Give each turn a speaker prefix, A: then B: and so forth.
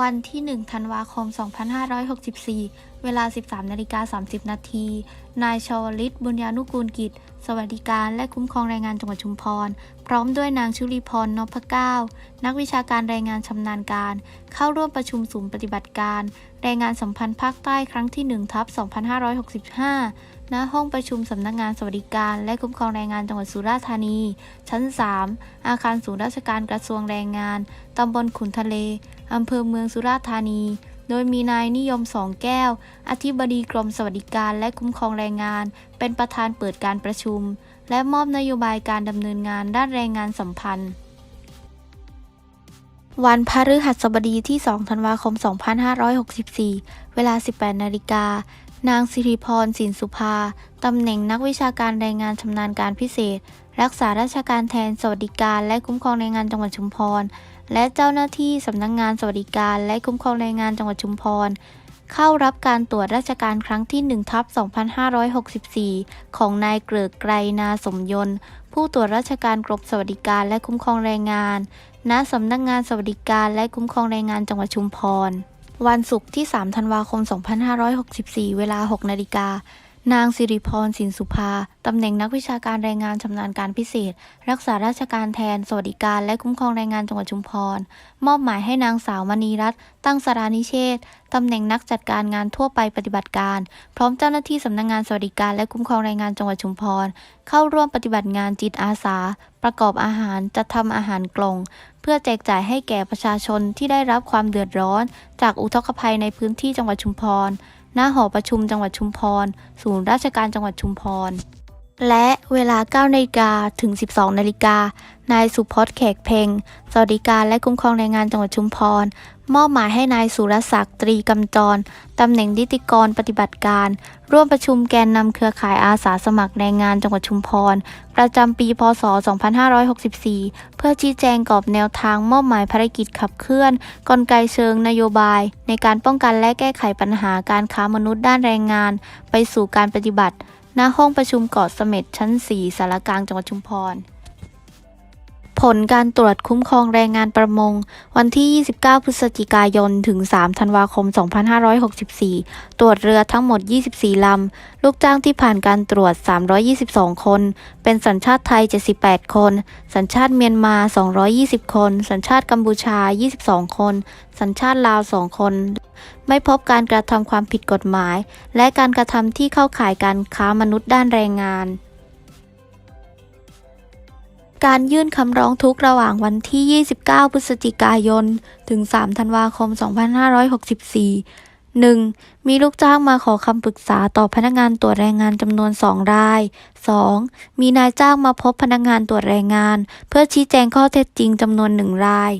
A: วันที่ 1 ธันวาคม 2564 เวลา 13นาฬิกา30 นาที นายชวลิต บุญญานุกูลกิจ สวัสดิการและคุ้มครองแรงงานจังหวัดชุมพร พร้อมด้วยนางชุลีพรนพเก้า นักวิชาการแรงงานชำนาญการ เข้าร่วมประชุมศูนย์ปฏิบัติการ แรงงานสัมพันธ์ภาคใต้ครั้งที่1ทับ2565 ณ ห้องประชุมสำนักงานสวัสดิการ และคุ้มครองแรงงานจังหวัดสุราษฎร์ธานี ชั้น 3 อาคารศูนย์ราชการกระทรวงแรงงาน ตำบลขุนทะเล อำเภอเมืองสุราษฎร์ธานี โดยมีนายนิยมสองแก้ว อธิบดีกรมสวัสดิการและคุ้มครองแรงงาน เป็นประธานเปิดการประชุม และมอบนโยบายการดำเนินงานด้านแรงงานสัมพันธ์ วันพฤหัสบดีที่ 2 ธันวาคม 2564 เวลา 18 นาฬิกา นางสิริพรสินสุภา ตำแหน่งนักวิชาการแรงงานชำนาญการพิเศษ รักษาราชการแทนสวัสดิการและคุ้มครองแรงงานจังหวัดชุมพร และเจ้าหน้าที่สำนักงงานสวัสดิการและคุ้มครองแรงงานจังหวัดชุมพร เข้ารับการตรวจราชการครั้งที่1ทับ2564 ของนายเกริกไกรนาสมยนต์ ผู้ตรวจราชการกรมสวัสดิการและคุ้มครองแรงงาน ณสำนักงานสวัสดิการและคุ้มครองแรงงานจังหวัดชุมพร วันศุกร์ที่ 3 ธันวาคม 2564 เวลา 6 นาฬิกา นางสิริพรสินสุภา ตำแหน่งนักวิชาการแรงงานชำนาญการพิเศษ รักษาราชการแทน สวัสดิการและคุ้มครองแรงงานจังหวัดชุมพร มอบหมายให้นางสาวมณีรัตน์ตั้งสารานิเชษตำแหน่งนักจัดการงานทั่วไปปฏิบัติการ พร้อมเจ้าหน้าที่สำนักงานสวัสดิการและคุ้มครองแรงงานจังหวัดชุมพร เข้าร่วมปฏิบัติงานจิตอาสา ประกอบอาหารจัดทำอาหารกล่อง เพื่อแจกจ่ายให้แก่ประชาชนที่ได้รับความเดือดร้อน จากอุทกภัยในพื้นที่จังหวัดชุมพร หน้าหอประชุมจังหวัดชุมพร ศูนย์ราชการจังหวัดชุมพร และเวลา9นาฬิกาถึง 12นาฬิกา นายสุพจน์แขกเพ็งสวัสดิการและคุ้มครองแรงงานจังหวัดชุมพร มอบหมายให้นายสุรศักดิ์ตรีกำจร ตำแหน่งนิติกรปฏิบัติการ ร่วมประชุมแกนนำเครือข่ายอาสาสมัครแรงงานจังหวัดชุมพร ประจำปี พศ 2564 เพื่อชี้แจงกรอบแนวทางมอบหมายภารกิจขับเคลื่อน กลไกเชิงนโยบาย ในการป้องกันและแก้ไขปัญหาการค้ามนุษย์ด้านแรงงาน ไปสู่การปฏิบัติ ณห้องประชุมเกาะเสม็ดชั้น 4สารกลางจังหวัดชุมพร ผลการตรวจคุ้มครองแรงงานประมง วันที่ 29 พฤศจิกายน ถึง 3 ธันวาคม 2564 ตรวจเรือทั้งหมด 24 ลำ ลูกจ้างที่ผ่านการตรวจ 322 คน เป็นสัญชาติไทย 78 คน สัญชาติเมียนมา 220 คน สัญชาติกัมพูชา 22 คน สัญชาติลาว 2 คน ไม่พบการกระทำความผิดกฎหมาย และการกระทำที่เข้าข่ายการค้ามนุษย์ด้านแรงงาน การยื่นคำร้องทุกข์ระหว่างวันที่ 29 พฤศจิกายน ถึง 3 ธันวาคม 2564 1. มีลูกจ้างมาขอคำปรึกษาต่อพนักงานตรวจแรงงานจำนวน 2 ราย 2. มีนายจ้างมาพบพนักงานตรวจแรงงาน เพื่อชี้แจงข้อเท็จจริงจำนวน 1 ราย